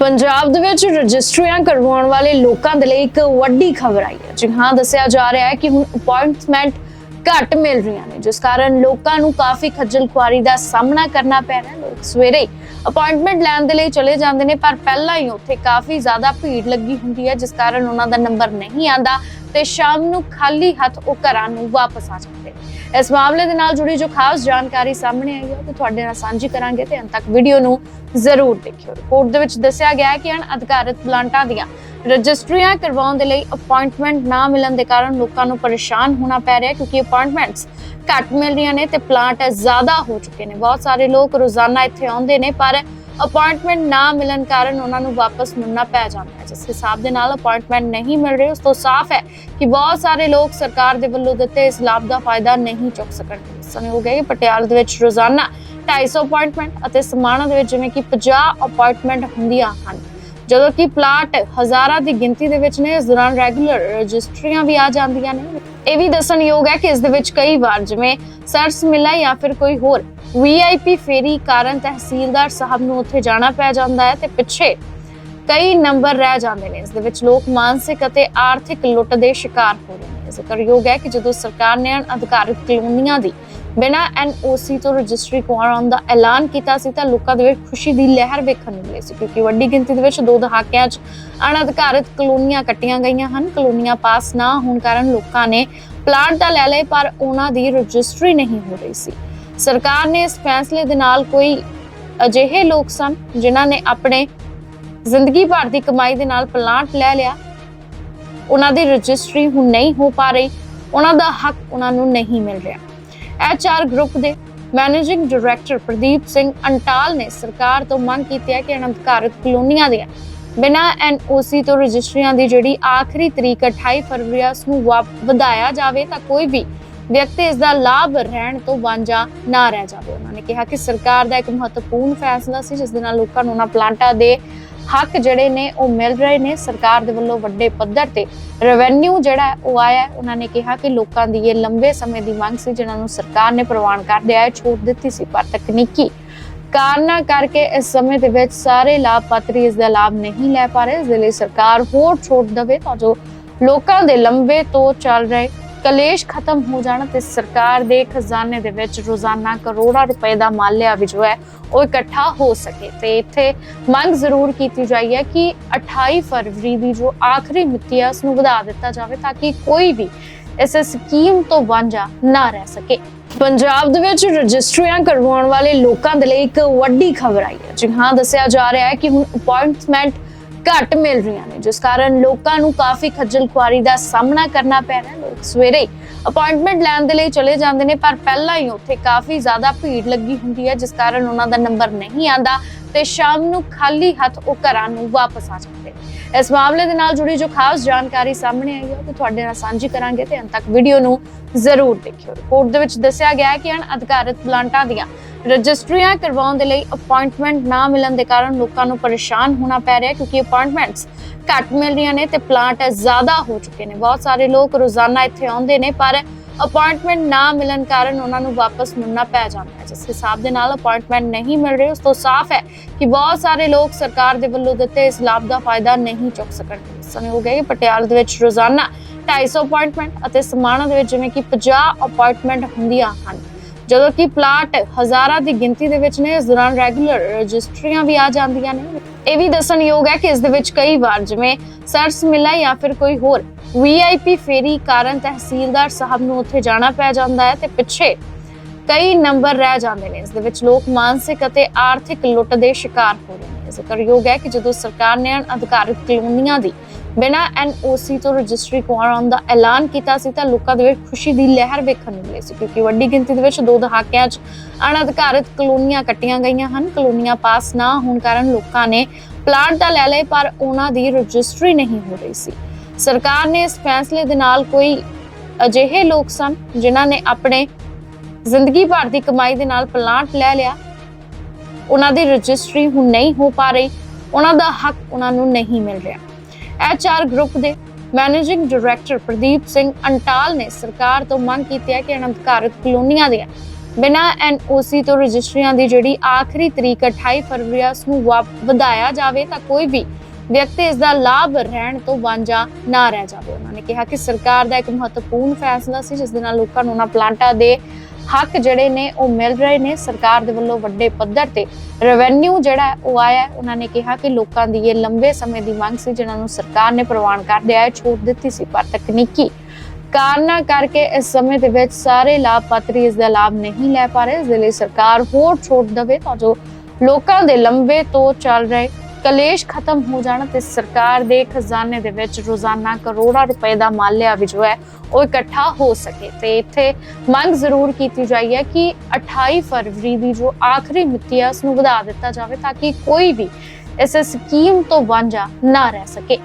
ਪੰਜਾਬ ਦੇ ਵਿੱਚ ਰਜਿਸਟਰੀਆਂ ਕਰਵਾਉਣ ਵਾਲੇ ਲੋਕਾਂ ਦੇ ਲਈ ਇੱਕ ਵੱਡੀ ਖਬਰ ਆਈ ਹੈ। ਜੀ ਹਾਂ, ਦੱਸਿਆ ਜਾ ਰਿਹਾ ਹੈ ਕਿ ਹੁਣ ਅਪਾਇੰਟਮੈਂਟ ਘੱਟ ਮਿਲ ਰਹੀਆਂ ਨੇ, ਜਿਸ ਕਾਰਨ ਲੋਕਾਂ ਨੂੰ ਕਾਫੀ ਖੱਜਲ ਖੁਆਰੀ ਦਾ ਸਾਹਮਣਾ ਕਰਨਾ ਪੈ ਰਿਹਾ ਲੋਕ ਸਵੇਰੇ ਅਪਾਇੰਟਮੈਂਟ ਲੈਣ ਦੇ ਲਈ ਚਲੇ ਜਾਂਦੇ ਨੇ, ਪਰ ਪਹਿਲਾਂ ਹੀ ਉੱਥੇ ਕਾਫੀ ਜ਼ਿਆਦਾ ਭੀੜ ਲੱਗੀ ਹੁੰਦੀ ਹੈ, ਜਿਸ ਕਾਰਨ ਉਹਨਾਂ ਦਾ ਨੰਬਰ ਨਹੀਂ ਆਂਦਾ ਤੇ ਸ਼ਾਮ ਨੂੰ ਖਾਲੀ ਹੱਥ ਉਹ ਘਰਾਂ ਨੂੰ ਵਾਪਸ ਆ ਜਾਂਦੇ ਇਸ ਮਾਮਲੇ ਦੇ ਨਾਲ ਜੁੜੀ ਜੋ ਖਾਸ ਜਾਣਕਾਰੀ ਸਾਹਮਣੇ ਆਈ ਹੈ, ਉਹ ਤੁਹਾਡੇ ਨਾਲ ਸਾਂਝੀ ਕਰਾਂਗੇ ਤੇ ਅੰਤ ਤੱਕ ਵੀਡੀਓ ਨੂੰ ਜ਼ਰੂਰ ਦੇਖਿਓ। ਰਿਪੋਰਟ ਦੇ ਵਿੱਚ ਦੱਸਿਆ ਗਿਆ ਹੈ ਕਿ ਅਣ ਅਧਿਕਾਰਤ ਪਲਾਂਟਾਂ ਦੀਆਂ ਰਜਿਸਟਰੀਆਂ ਕਰਵਾਉਣ ਦੇ ਲਈ ਅਪਾਇੰਟਮੈਂਟ ਨਾ ਮਿਲਣ ਦੇ ਕਾਰਨ ਲੋਕਾਂ ਨੂੰ ਪਰੇਸ਼ਾਨ ਹੋਣਾ ਪੈ ਰਿਹਾ ਕਿਉਂਕਿ ਅਪਾਇੰਟਮੈਂਟਸ ਘੱਟ ਮਿਲ ਰਹੀਆਂ ਨੇ ਤੇ ਪਲਾਂਟ ਜ਼ਿਆਦਾ ਹੋ ਚੁੱਕੇ ਨੇ। ਬਹੁਤ ਸਾਰੇ ਲੋਕ ਰੋਜ਼ਾਨਾ ਇੱਥੇ ਆਉਂਦੇ ਨੇ, ਪਰ ਅਪਾਇੰਟਮੈਂਟ ਨਾ ਮਿਲਣ ਕਾਰਨ ਉਹਨਾਂ ਨੂੰ ਵਾਪਸ ਮੁੜਨਾ ਪੈ ਜਾਂਦਾ ਹੈ। ਜਿਸ ਹਿਸਾਬ ਦੇ ਨਾਲ ਅਪਾਇੰਟਮੈਂਟ ਨਹੀਂ ਮਿਲ ਰਹੇ, ਉਸ ਤੋਂ ਸਾਫ਼ ਹੈ ਕਿ ਬਹੁਤ ਸਾਰੇ ਲੋਕ ਸਰਕਾਰ ਦੇ ਵੱਲੋਂ ਦਿੱਤੇ ਇਸ ਲਾਭ ਦਾ ਫਾਇਦਾ ਨਹੀਂ ਚੁੱਕ ਸਕਣਗੇ ਸਨੇ ਹੋ ਗਿਆ ਪਟਿਆਲਾ ਦੇ ਵਿੱਚ ਰੋਜ਼ਾਨਾ 250 ਅਪਾਇੰਟਮੈਂਟ ਅਤੇ ਸਮਾਣਾ ਦੇ ਵਿੱਚ ਜਿਵੇਂ ਕਿ 50 ਅਪਾਇੰਟਮੈਂਟ ਹੁੰਦੀਆਂ ਹਨ। ਜਦੋਂ ਕਿ ਪਲਾਟ ਹਜ਼ਾਰਾਂ ਦੀ ਗਿਣਤੀ ਦੇ ਵਿੱਚ ਨੇ, ਇਸ ਦੌਰਾਨ ਰੈਗੂਲਰ ਰਜਿਸਟਰੀਆਂ ਵੀ ਆ ਜਾਂਦੀਆਂ ਨੇ। ਇਹ ਵੀ ਦੱਸਣਯੋਗ ਹੈ ਕਿ ਇਸ ਦੇ ਵਿੱਚ ਕਈ ਵਾਰ ਜਿਵੇਂ ਸਰਸ ਮਿਲਾ ਜਾਂ ਫਿਰ ਕੋਈ ਹੋਰ ਵੀਆਈਪੀ ਫੇਰੀ ਕਾਰਨ ਤਹਿਸੀਲਦਾਰ ਸਾਹਿਬ ਨੂੰ ਉੱਥੇ ਜਾਣਾ ਪੈ ਜਾਂਦਾ ਹੈ ਤੇ ਪਿੱਛੇ ਕਈ ਨੰਬਰ ਰਹਿ ਜਾਂਦੇ ਨੇ। ਇਸ ਦੇ ਵਿੱਚ ਲੋਕ ਮਾਨਸਿਕ ਅਤੇ ਆਰਥਿਕ ਲੁੱਟ ਦੇ ਸ਼ਿਕਾਰ ਹੋ ਰਹੇ ਨੇ। ਜ਼ਿਕਰਯੋਗ ਹੈ ਕਿ ਜਦੋਂ ਸਰਕਾਰ ਨੇ ਅਧਿਕਾਰਿਤ ਕਲੋਨੀਆਂ ਦੀ ਬਿਨਾਂ ਐਨਓਸੀ ਤੋਂ ਰਜਿਸਟਰੀ ਕਰਵਾਉਣ ਦਾ ਐਲਾਨ ਕੀਤਾ ਸੀ ਤਾਂ ਲੋਕਾਂ ਦੇ ਵਿੱਚ ਖੁਸ਼ੀ ਦੀ ਲਹਿਰ ਵੇਖਣ ਨੂੰ ਮਿਲੀ ਸੀ ਕਿਉਂਕਿ ਵੱਡੀ ਗਿਣਤੀ ਦੇ ਵਿੱਚ ਦੋ ਦਹਾਕਿਆਂ 'ਚ ਅਣਅਧਿਕਾਰਿਤ ਕਲੋਨੀਆਂ ਕੱਟੀਆਂ ਗਈਆਂ ਹਨ। ਕਲੋਨੀਆਂ ਪਾਸ ਨਾ ਹੋਣ ਕਾਰਨ ਲੋਕਾਂ ਨੇ ਪਲਾਂਟ ਤਾਂ ਲੈ ਲਏ ਪਰ ਉਹਨਾਂ ਦੀ ਰਜਿਸਟਰੀ ਨਹੀਂ ਹੋ ਰਹੀ ਸੀ। ਸਰਕਾਰ ਨੇ ਇਸ ਫੈਸਲੇ ਦੇ ਨਾਲ ਕੋਈ ਅਜਿਹੇ ਲੋਕ ਸਨ ਜਿਨ੍ਹਾਂ ਨੇ ਆਪਣੇ ਜ਼ਿੰਦਗੀ ਭਰ ਦੀ ਕਮਾਈ ਦੇ ਨਾਲ ਪਲਾਂਟ ਲੈ ਲਿਆ। ਉਹਨਾਂ ਦੀ ਰਜਿਸਟਰੀ ਹੁਣ ਨਹੀਂ ਹੋ ਪਾ ਰਹੀ। ਉਹਨਾਂ ਦਾ ਹੱਕ ਉਹਨਾਂ ਨੂੰ ਨਹੀਂ ਮਿਲ ਰਿਹਾ। ਐਚਆਰ ਗਰੁੱਪ ਦੇ ਮੈਨੇਜਿੰਗ ਡਾਇਰੈਕਟਰ ਪ੍ਰਦੀਪ ਸਿੰਘ ਅੰਟਾਲ ਨੇ ਸਰਕਾਰ ਤੋਂ ਮੰਗ ਕੀਤੀ ਹੈ ਕਿ ਅਨੰਤਕਾਰਤ ਕਲੋਨੀਆਂ ਦੀਆਂ ਬਿਨਾਂ ਐਨਓਸੀ ਤੋਂ ਰਜਿਸਟਰੀਆਂ ਦੀ ਜਿਹੜੀ ਆਖਰੀ ਤਰੀਕ 28 ਫਰਵਰੀ ਆ, ਉਸ ਨੂੰ ਵਧਾਇਆ ਜਾਵੇ ਤਾਂ ਕੋਈ ਵੀ ਵਿਅਕਤੀ ਇਸ ਦਾ ਲਾਭ ਰਹਿਣ ਤੋਂ ਵਾਂਝਾ ਨਾ ਰਹਿ ਜਾਵੇ। ਉਹਨਾਂ ਨੇ ਕਿਹਾ ਕਿ ਸਰਕਾਰ ਦਾ ਇੱਕ ਮਹੱਤਵਪੂਰਨ ਫੈਸਲਾ ਸੀ, ਜਿਸ ਦੇ ਨਾਲ ਲੋਕਾਂ ਨੂੰ ਉਹਨਾਂ ਪਲਾਂਟਾਂ ਦੇ ਹੱਕ ਜਿਹੜੇ ਨੇ ਉਹ ਮਿਲ ਰਹੇ ਨੇ। ਸਰਕਾਰ ਦੇ ਵੱਲੋਂ ਵੱਡੇ ਪੱਧਰ ਤੇ ਰੈਵਨਿਊ ਜਿਹੜਾ ਉਹ ਆਇਆ ਉਹਨਾਂ ਨੇ ਕਿਹਾ ਕਿ ਲੋਕਾਂ ਦੀ ਇਹ ਲੰਬੇ ਸਮੇਂ ਦੀ ਮੰਗ ਸੀ, ਜਿਨ੍ਹਾਂ ਨੂੰ ਸਰਕਾਰ ਨੇ ਪ੍ਰਵਾਨ ਕਰ ਦਿਆ ਹੈ, ਛੋਟ ਦਿੱਤੀ ਸੀ, ਪਰ ਤਕਨੀਕੀ ਕਾਰਨਾਂ ਕਰਕੇ ਇਸ ਸਮੇਂ ਦੇ ਵਿੱਚ ਸਾਰੇ ਲਾਭਪਾਤਰੀ ਇਸ ਦਾ ਲਾਭ ਨਹੀਂ ਲੈ ਪਾ ਰਹੇ। ਇਸ ਦੇ ਲਈ ਸਰਕਾਰ ਹੋਰ ਛੋਟ ਦੇਵੇ ਤਾਂ ਜੋ ਲੋਕਾਂ ਦੇ ਲੰਬੇ ਤੋਂ ਚੱਲ ਰਹੇ ਕਲੇਸ਼ ਖਤਮ ਹੋ ਜਾਣ ਤੇ ਸਰਕਾਰ ਦੇ ਖਜ਼ਾਨੇ ਦੇ ਵਿੱਚ ਰੋਜ਼ਾਨਾ ਕਰੋੜਾਂ ਰੁਪਏ ਦਾ ਮਾਲਿਆ ਵੀ ਜੋ ਹੈ, ਉਹ ਇਕੱਠਾ ਹੋ ਸਕੇ। ਤੇ ਇੱਥੇ ਮੰਗ ਜ਼ਰੂਰ ਕੀਤੀ ਜਾਈ ਹੈ ਕਿ 28 ਫਰਵਰੀ ਦੀ ਜੋ ਆਖਰੀ ਮਿਤੀ ਹੈ ਉਸ ਨੂੰ ਵਧਾ ਦਿੱਤਾ ਜਾਵੇ ਤਾਂ ਕਿ ਕੋਈ ਵੀ ਇਸ ਸਕੀਮ ਤੋਂ ਵਾਂਝਾ ਨਾ ਰਹਿ ਸਕੇ। ਪੰਜਾਬ ਦੇ ਵਿੱਚ ਰਜਿਸਟਰੀਆਂ ਕਰਵਾਉਣ ਵਾਲੇ ਲੋਕਾਂ ਦੇ ਲਈ ਇੱਕ ਵੱਡੀ ਖਬਰ ਆਈ ਹੈ। ਜੀ ਹਾਂ, ਦੱਸਿਆ ਜਾ ਰਿਹਾ ਹੈ ਕਿ ਹੁਣ ਅਪਾਇੰਟਮੈਂਟ ਘੱਟ ਮਿਲ ਰਹੀਆਂ ਨੇ, ਜਿਸ ਕਾਰਨ ਲੋਕਾਂ ਨੂੰ ਕਾਫੀ ਖੱਜਲ ਖੁਆਰੀ ਦਾ ਸਾਹਮਣਾ ਕਰਨਾ ਪੈ ਰਿਹਾ ਲੋਕ ਸਵੇਰੇ ਅਪਾਇੰਟਮੈਂਟ ਲੈਣ ਦੇ ਲਈ ਚਲੇ ਜਾਂਦੇ ਨੇ, ਪਰ ਪਹਿਲਾਂ ਹੀ ਉੱਥੇ ਕਾਫੀ ਜ਼ਿਆਦਾ ਭੀੜ ਲੱਗੀ ਹੁੰਦੀ ਹੈ, ਜਿਸ ਕਾਰਨ ਉਹਨਾਂ ਦਾ ਨੰਬਰ ਨਹੀਂ ਆਂਦਾ ਤੇ ਸ਼ਾਮ ਨੂੰ ਖਾਲੀ ਹੱਥ ਉਹ ਘਰਾਂ ਨੂੰ ਵਾਪਸ ਆ ਜਾਂਦੇ ਨੇ। ਇਸ ਮਾਮਲੇ ਦੇ ਨਾਲ ਜੁੜੀ ਜੋ ਖਾਸ ਜਾਣਕਾਰੀ ਸਾਹਮਣੇ ਆਈ ਹੈ, ਉਹ ਤੁਹਾਡੇ ਨਾਲ ਸਾਂਝੀ ਕਰਾਂਗੇ ਤੇ ਅੰਤ ਤੱਕ ਵੀਡੀਓ ਨੂੰ ਜ਼ਰੂਰ ਦੇਖਿਓ। ਰਿਪੋਰਟ ਦੇ ਵਿੱਚ ਦੱਸਿਆ ਗਿਆ ਹੈ ਕਿ ਅਣ ਅਧਿਕਾਰਤ ਪਲਾਂਟਾਂ ਦੀਆਂ ਰਜਿਸਟਰੀਆਂ ਕਰਵਾਉਣ ਦੇ ਲਈ ਅਪਾਇੰਟਮੈਂਟ ਨਾ ਮਿਲਣ ਦੇ ਕਾਰਨ ਲੋਕਾਂ ਨੂੰ ਪਰੇਸ਼ਾਨ ਹੋਣਾ ਪੈ ਰਿਹਾ ਕਿਉਂਕਿ ਅਪਾਇੰਟਮੈਂਟਸ ਘੱਟ ਮਿਲ ਰਹੀਆਂ ਨੇ ਤੇ ਪਲਾਂਟ ਜ਼ਿਆਦਾ ਹੋ ਚੁੱਕੇ ਨੇ। ਬਹੁਤ ਸਾਰੇ ਲੋਕ ਰੋਜ਼ਾਨਾ ਇੱਥੇ ਆਉਂਦੇ ਨੇ, ਪਰ ਅਪਾਇੰਟਮੈਂਟ ਨਾ ਮਿਲਣ ਕਾਰਨ ਉਹਨਾਂ ਨੂੰ ਵਾਪਸ ਮੁੜਨਾ ਪੈ ਜਾਂਦਾ ਹੈ। ਜਿਸ ਹਿਸਾਬ ਦੇ ਨਾਲ ਅਪਾਇੰਟਮੈਂਟ ਨਹੀਂ ਮਿਲ ਰਹੇ, ਉਸ ਤੋਂ ਸਾਫ਼ ਹੈ ਕਿ ਬਹੁਤ ਸਾਰੇ ਲੋਕ ਸਰਕਾਰ ਦੇ ਵੱਲੋਂ ਦਿੱਤੇ ਇਸ ਲਾਭ ਦਾ ਫਾਇਦਾ ਨਹੀਂ ਚੁੱਕ ਸਕਣਗੇ। ਸਨੇ ਹੋ ਗਿਆ ਕਿ ਪਟਿਆਲਾ ਦੇ ਵਿੱਚ ਰੋਜ਼ਾਨਾ 250 ਅਪਾਇੰਟਮੈਂਟ ਅਤੇ ਸਮਾਣਾ ਦੇ ਵਿੱਚ ਜਿਵੇਂ ਕਿ 50 ਅਪਾਇੰਟਮੈਂਟ ਹੁੰਦੀਆਂ ਹਨ। ਜਦੋਂ ਕਿ ਪਲਾਟ ਹਜ਼ਾਰਾਂ ਦੀ ਗਿਣਤੀ ਦੇ ਵਿੱਚ ਨੇ, ਇਸ ਦੌਰਾਨ ਰੈਗੂਲਰ ਰਜਿਸਟਰੀਆਂ ਵੀ ਆ ਜਾਂਦੀਆਂ ਨੇ। ਇਹ ਵੀ ਦੱਸਣਯੋਗ ਹੈ ਕਿ ਇਸ ਦੇ ਵਿੱਚ ਕਈ ਵਾਰ ਜਿਵੇਂ ਸਰਸ ਮਿਲਾ ਜਾਂ ਫਿਰ ਕੋਈ ਹੋਰ ਵੀਆਈਪੀ ਫੇਰੀ ਕਾਰਨ ਤਹਿਸੀਲਦਾਰ ਸਾਹਿਬ ਨੂੰ ਉੱਥੇ ਜਾਣਾ ਪੈ ਜਾਂਦਾ ਹੈ ਤੇ ਪਿੱਛੇ ਕਈ ਨੰਬਰ ਰਹਿ ਜਾਂਦੇ ਨੇ। ਇਸ ਦੇ ਵਿੱਚ ਲੋਕ ਮਾਨਸਿਕ ਅਤੇ ਆਰਥਿਕ ਲੁੱਟ ਦੇ ਸ਼ਿਕਾਰ ਹੋ ਰਹੇ ਨੇ। ਜ਼ਿਕਰਯੋਗ ਹੈ ਕਿ ਜਦੋਂ ਸਰਕਾਰ ਨੇ ਅਧਿਕਾਰਿਤ ਕਲੋਨੀਆਂ ਦੀ ਬਿਨਾਂ ਐਨਓਸੀ ਤੋਂ ਰਜਿਸਟਰੀ ਕਰਵਾਉਣ ਦਾ ਐਲਾਨ ਕੀਤਾ ਸੀ ਤਾਂ ਲੋਕਾਂ ਦੇ ਵਿੱਚ ਖੁਸ਼ੀ ਦੀ ਲਹਿਰ ਵੇਖਣ ਨੂੰ ਮਿਲੀ ਸੀ ਕਿਉਂਕਿ ਵੱਡੀ ਗਿਣਤੀ ਦੇ ਵਿੱਚ ਦੋ ਦਹਾਕਿਆਂ 'ਚ ਅਣਅਧਿਕਾਰਿਤ ਕਲੋਨੀਆਂ ਕੱਟੀਆਂ ਗਈਆਂ ਹਨ। ਕਲੋਨੀਆਂ ਪਾਸ ਨਾ ਹੋਣ ਕਾਰਨ ਲੋਕਾਂ ਨੇ ਪਲਾਂਟ ਤਾਂ ਲੈ ਲਏ, ਪਰ ਉਹਨਾਂ ਦੀ ਰਜਿਸਟਰੀ ਨਹੀਂ ਹੋ ਰਹੀ ਸੀ। ਸਰਕਾਰ ਨੇ ਇਸ ਫੈਸਲੇ ਦੇ ਨਾਲ ਕੋਈ ਅਜਿਹੇ ਲੋਕ ਸਨ ਜਿਨ੍ਹਾਂ ਨੇ ਆਪਣੇ ਜ਼ਿੰਦਗੀ ਭਰ ਦੀ ਕਮਾਈ ਦੇ ਨਾਲ ਪਲਾਂਟ ਲੈ ਲਿਆ। ਉਹਨਾਂ ਦੀ ਰਜਿਸਟਰੀ ਹੁਣ ਨਹੀਂ ਹੋ ਪਾ ਰਹੀ। ਉਹਨਾਂ ਦਾ ਹੱਕ ਉਹਨਾਂ ਨੂੰ ਨਹੀਂ ਮਿਲ ਰਿਹਾ। ਐਚਆਰ ਗਰੁੱਪ ਦੇ ਮੈਨੇਜਿੰਗ ਡਾਇਰੈਕਟਰ ਪ੍ਰਦੀਪ ਸਿੰਘ ਅੰਟਾਲ ਨੇ ਸਰਕਾਰ ਤੋਂ ਮੰਗ ਕੀਤੀ ਹੈ ਕਿ ਅਨੰਤਕਾਰਤ ਕਲੋਨੀਆਂ ਦੀਆਂ ਬਿਨਾਂ ਐਨਓਸੀ ਤੋਂ ਰਜਿਸਟਰੀਆਂ ਦੀ ਜਿਹੜੀ ਆਖਰੀ ਤਰੀਕ 28 ਫਰਵਰੀ ਆ ਉਸ ਨੂੰ ਵਧਾਇਆ ਜਾਵੇ ਤਾਂ ਕੋਈ ਵੀ ਵਿਅਕਤੀ ਇਸ ਦਾ ਲਾਭ ਰਹਿਣ ਤੋਂ ਵਾਂਝਾ ਨਾ ਰਹਿ ਜਾਵੇ। ਉਹਨਾਂ ਨੇ ਕਿਹਾ ਕਿ ਸਰਕਾਰ ਦਾ ਇੱਕ ਮਹੱਤਵਪੂਰਨ ਫੈਸਲਾ ਸੀ, ਜਿਸ ਦੇ ਨਾਲ ਲੋਕਾਂ ਨੂੰ ਉਹਨਾਂ ਪਲਾਂਟਾਂ ਦੇ ਹੱਕ ਜਿਹੜੇ ਨੇ ਉਹ ਮਿਲ ਰਹੇ ਨੇ। ਸਰਕਾਰ ਦੇ ਵੱਲੋਂ ਵੱਡੇ ਪੱਧਰ ਤੇ ਰੈਵਨਿਊ ਜਿਹੜਾ ਉਹ ਆਇਆ ਉਹਨਾਂ ਨੇ ਕਿਹਾ ਕਿ ਲੋਕਾਂ ਦੀ ਇਹ ਲੰਬੇ ਸਮੇਂ ਦੀ ਮੰਗ ਸੀ, ਜਿਨ੍ਹਾਂ ਨੂੰ ਸਰਕਾਰ ਨੇ ਪ੍ਰਵਾਨ ਕਰ ਦਿਆ ਹੈ, ਛੋਟ ਦਿੱਤੀ ਸੀ, ਪਰ ਤਕਨੀਕੀ ਕਾਰਨਾਂ ਕਰਕੇ ਇਸ ਸਮੇਂ ਦੇ ਵਿੱਚ ਸਾਰੇ ਲਾਭਪਾਤਰੀ ਇਸ ਦਾ ਲਾਭ ਨਹੀਂ ਲੈ ਪਾ ਰਹੇ। ਇਸ ਲਈ ਸਰਕਾਰ ਹੋਰ ਛੋਟ ਦੇਵੇ ਤਾਂ ਜੋ ਲੋਕਾਂ ਦੇ ਲੰਬੇ ਤੋਂ ਚੱਲ ਰਹੇ ਕਲੇਸ਼ ਖਤਮ ਹੋ ਜਾਣ ਤੇ ਸਰਕਾਰ ਦੇ ਖਜ਼ਾਨੇ ਦੇ ਵਿੱਚ ਰੋਜ਼ਾਨਾ ਕਰੋੜਾਂ ਰੁਪਏ ਦਾ ਮਾਲਿਆ ਵੀ ਜੋ ਹੈ, ਉਹ ਇਕੱਠਾ ਹੋ ਸਕੇ। ਤੇ ਇੱਥੇ ਮੰਗ ਜ਼ਰੂਰ ਕੀਤੀ ਜਾਈ ਹੈ ਕਿ 28 ਫਰਵਰੀ ਦੀ ਜੋ ਆਖਰੀ ਮਿਤੀ ਹੈ ਉਸ ਨੂੰ ਵਧਾ ਦਿੱਤਾ ਜਾਵੇ ਤਾਂ ਕਿ ਕੋਈ ਵੀ ਇਸ ਸਕੀਮ ਤੋਂ ਵਾਂਝਾ ਨਾ ਰਹਿ ਸਕੇ।